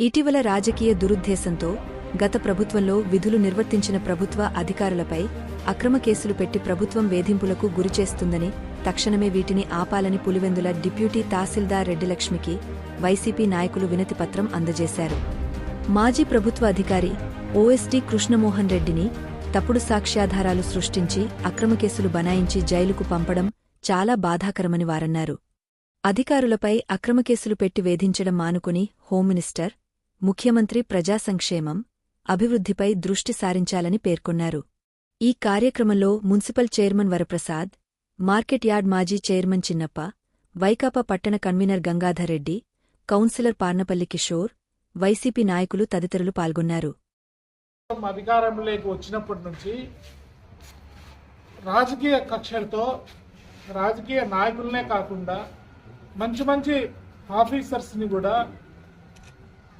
ఇటీవల రాజకీయ దురుద్దేశంతో గత ప్రభుత్వంలో విధులు నిర్వర్తించిన ప్రభుత్వ అధికారులపై అక్రమ కేసులు పెట్టి ప్రభుత్వం వేధింపులకు గురిచేస్తుందని తక్షణమే వీటిని ఆపాలని పులివెందుల డిప్యూటీ తహసీల్దార్ రెడ్డిలక్ష్మికి వైసీపీ నాయకులు వినతిపత్రం అందజేశారు. మాజీ ప్రభుత్వ అధికారి ఓఎస్డీ కృష్ణమోహన్ రెడ్డిని తప్పుడు సాక్ష్యాధారాలు సృష్టించి అక్రమ కేసులు బనాయించి జైలుకు పంపడం చాలా బాధాకరమని వారన్నారు. అధికారులపై అక్రమ కేసులు పెట్టి వేధించడం మానుకుని హోంమినిస్టర్ ముఖ్యమంత్రి ప్రజా సంక్షేమం అభివృద్ధిపై దృష్టి సారించాలని పేర్కొన్నారు. ఈ కార్యక్రమంలో municipal chairman Varaprasad market yard మాజీ చైర్మన్ చిన్నప్ప వైకాపా పట్టణ convener Gangadhar Reddy councillor Parnapalli Kishore Y C P నాయకులు తదితరులు పాల్గొన్నారు. అధికారంలోకి వచ్చినప్పటి నుంచి రాజకీయ కక్షలతో రాజకీయ నాయకులనే కాకుండా మంచి మంచి ఆఫీసర్స్ని కూడా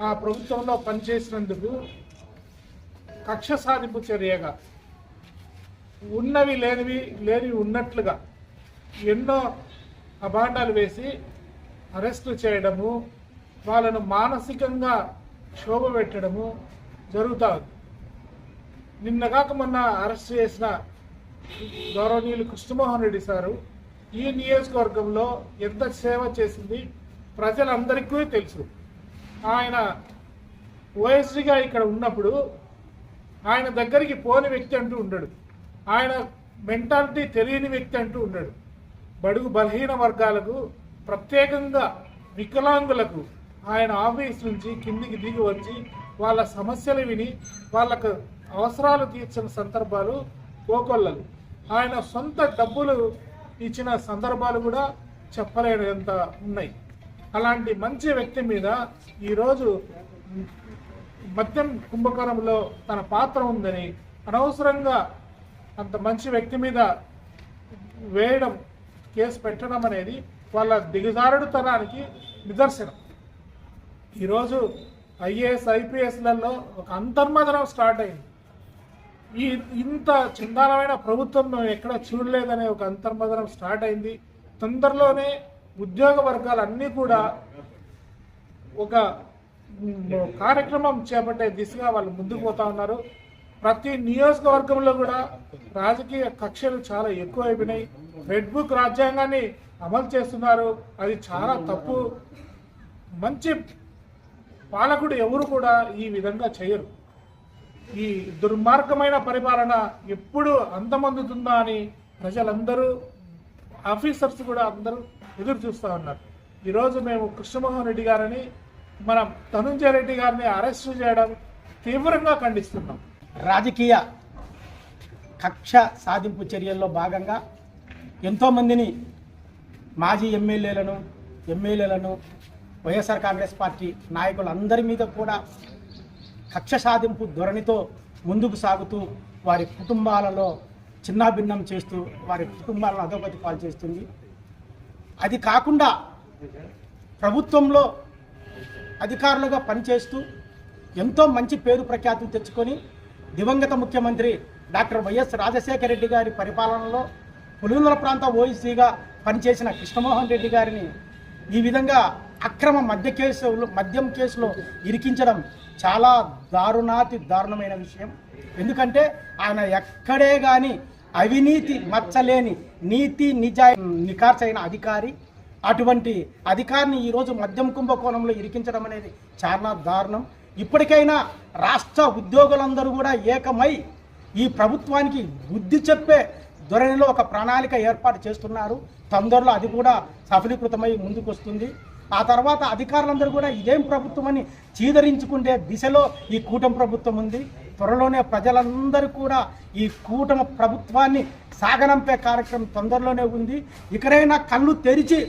ఆ ప్రభుత్వంలో పనిచేసినందుకు కక్ష సాధింపు చర్యగా ఉన్నవి లేనివి లేనివి ఉన్నట్లుగా ఎన్నో అభాండాలు వేసి అరెస్టు చేయడము వాళ్ళను మానసికంగా క్షోభ పెట్టడము జరుగుతూ ఉంది. నిన్నగాక మొన్న అరెస్ట్ చేసిన గౌరవనీయులు కృష్ణమోహన్ రెడ్డి సారు ఈ నియోజకవర్గంలో ఎంత సేవ చేసింది ప్రజలందరికీ తెలుసు. ఆయన ఓఎస్డిగా ఇక్కడ ఉన్నప్పుడు ఆయన దగ్గరికి పోని వ్యక్తి అంటూ ఉండడు. ఆయన మెంటాలిటీ తెలియని వ్యక్తి అంటూ ఉండడు. బడుగు బలహీన వర్గాలకు ప్రత్యేకంగా వికలాంగులకు ఆయన ఆఫీస్ నుంచి కిందికి దిగి వచ్చి వాళ్ళ సమస్యలు విని వాళ్ళకు అవసరాలు తీర్చిన సందర్భాలు కోకొల్లలు. ఆయన సొంత డబ్బులు ఇచ్చిన సందర్భాలు కూడా చెప్పలేనంత ఉన్నాయి. అలాంటి మంచి వ్యక్తి మీద ఈరోజు మద్యం కుంభకోణంలో తన పాత్ర ఉందని అనవసరంగా అంత మంచి వ్యక్తి మీద వేయడం కేసు పెట్టడం అనేది వాళ్ళ దిగజారుడుతనానికి నిదర్శనం. ఈరోజు ఐఏఎస్ ఐపీఎస్లలో ఒక అంతర్మదనం స్టార్ట్ అయింది. ఈ ఇంత చందానమైన ప్రభుత్వం మేము ఎక్కడ చూడలేదనే ఒక అంతర్మదనం స్టార్ట్ అయింది. తొందరలోనే ఉద్యోగ వర్గాలన్నీ కూడా ఒక కార్యక్రమం చేపట్టే దిశగా వాళ్ళు ముందుకు పోతా ఉన్నారు. ప్రతి నియోజకవర్గంలో కూడా రాజకీయ కక్షలు చాలా ఎక్కువైపోయినాయి. రెడ్ బుక్ రాజ్యాంగాన్ని అమలు చేస్తున్నారు. అది చాలా తప్పు. మంచి పాలకుడు ఎవరు కూడా ఈ విధంగా చేయరు. ఈ దుర్మార్గమైన పరిపాలన ఎప్పుడు అంతమందుతుందా అని ప్రజలందరూ ఆఫీసర్స్ కూడా అందరూ ఎదురు చూస్తూ ఉన్నారు. ఈరోజు మేము కృష్ణమోహన్ రెడ్డి గారిని మనం ధనుంజయ రెడ్డి గారిని అరెస్టు చేయడం తీవ్రంగా ఖండిస్తున్నాం. రాజకీయ కక్ష సాధింపు చర్యల్లో భాగంగా ఎంతోమందిని మాజీ ఎమ్మెల్యేలను ఎమ్మెల్యేలను వైఎస్ఆర్ కాంగ్రెస్ పార్టీ నాయకులందరి మీద కూడా కక్ష సాధింపు ధోరణితో ముందుకు సాగుతూ వారి కుటుంబాలలో చిన్నాభిన్నం చేస్తూ వారి కుటుంబాలను అధోగతి పాలు చేస్తుంది. అది కాకుండా ప్రభుత్వంలో అధికారులుగా పనిచేస్తూ ఎంతో మంచి పేరు ప్రఖ్యాతులు తెచ్చుకొని దివంగత ముఖ్యమంత్రి డాక్టర్ వైఎస్ రాజశేఖర రెడ్డి గారి పరిపాలనలో పులివెందుల ప్రాంత ఓఈసీగా పనిచేసిన కృష్ణమోహన్ రెడ్డి గారిని ఈ విధంగా అక్రమ మద్య కేసులు మద్యం కేసులో ఇరికించడం చాలా దారుణాతి దారుణమైన విషయం. ఎందుకంటే ఆయన ఎక్కడే కానీ అవినీతి మచ్చలేని నీతి నిజాయి నికార్చైన అధికారి. అటువంటి అధికారిని ఈరోజు మద్యం కుంభకోణంలో ఇరికించడం అనేది చాలా దారుణం. ఇప్పటికైనా రాష్ట్ర ఉద్యోగులందరూ కూడా ఏకమై ఈ ప్రభుత్వానికి బుద్ధి చెప్పే ధోరణిలో ఒక ప్రణాళిక ఏర్పాటు చేస్తున్నారు. తొందరలో అది కూడా సఫలీకృతమై ముందుకు వస్తుంది ఆ తర్వాత అధికారులందరూ కూడా ఇదేం ప్రభుత్వం అని చీదరించుకుంటే దిశలో ఈ కూటమి ప్రభుత్వం ఉంది. త్వరలోనే ప్రజలందరూ కూడా ఈ కూటమి ప్రభుత్వాన్ని సాగనంపే కార్యక్రమం తొందరలోనే ఉంది. ఇకరైనా కళ్ళు తెరిచి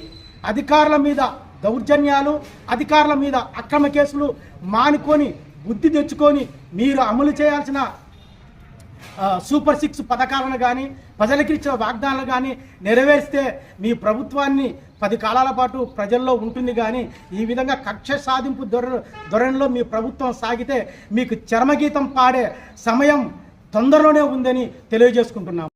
అధికారుల మీద దౌర్జన్యాలు అధికారుల మీద అక్రమ కేసులు మానుకొని బుద్ధి తెచ్చుకొని మీరు అమలు చేయాల్సిన సూపర్ సిక్స్ పథకాలను కానీ ప్రజలకు ఇచ్చిన వాగ్దానాలు కానీ నెరవేరిస్తే మీ ప్రభుత్వాన్ని పది కాలాల పాటు ప్రజల్లో ఉంటుంది కానీ ఈ విధంగా కక్ష సాధింపు ధోర ధోరణిలో మీ ప్రభుత్వం సాగితే మీకు చరమగీతం పాడే సమయం తొందరలోనే ఉందని తెలియజేసుకుంటున్నాం.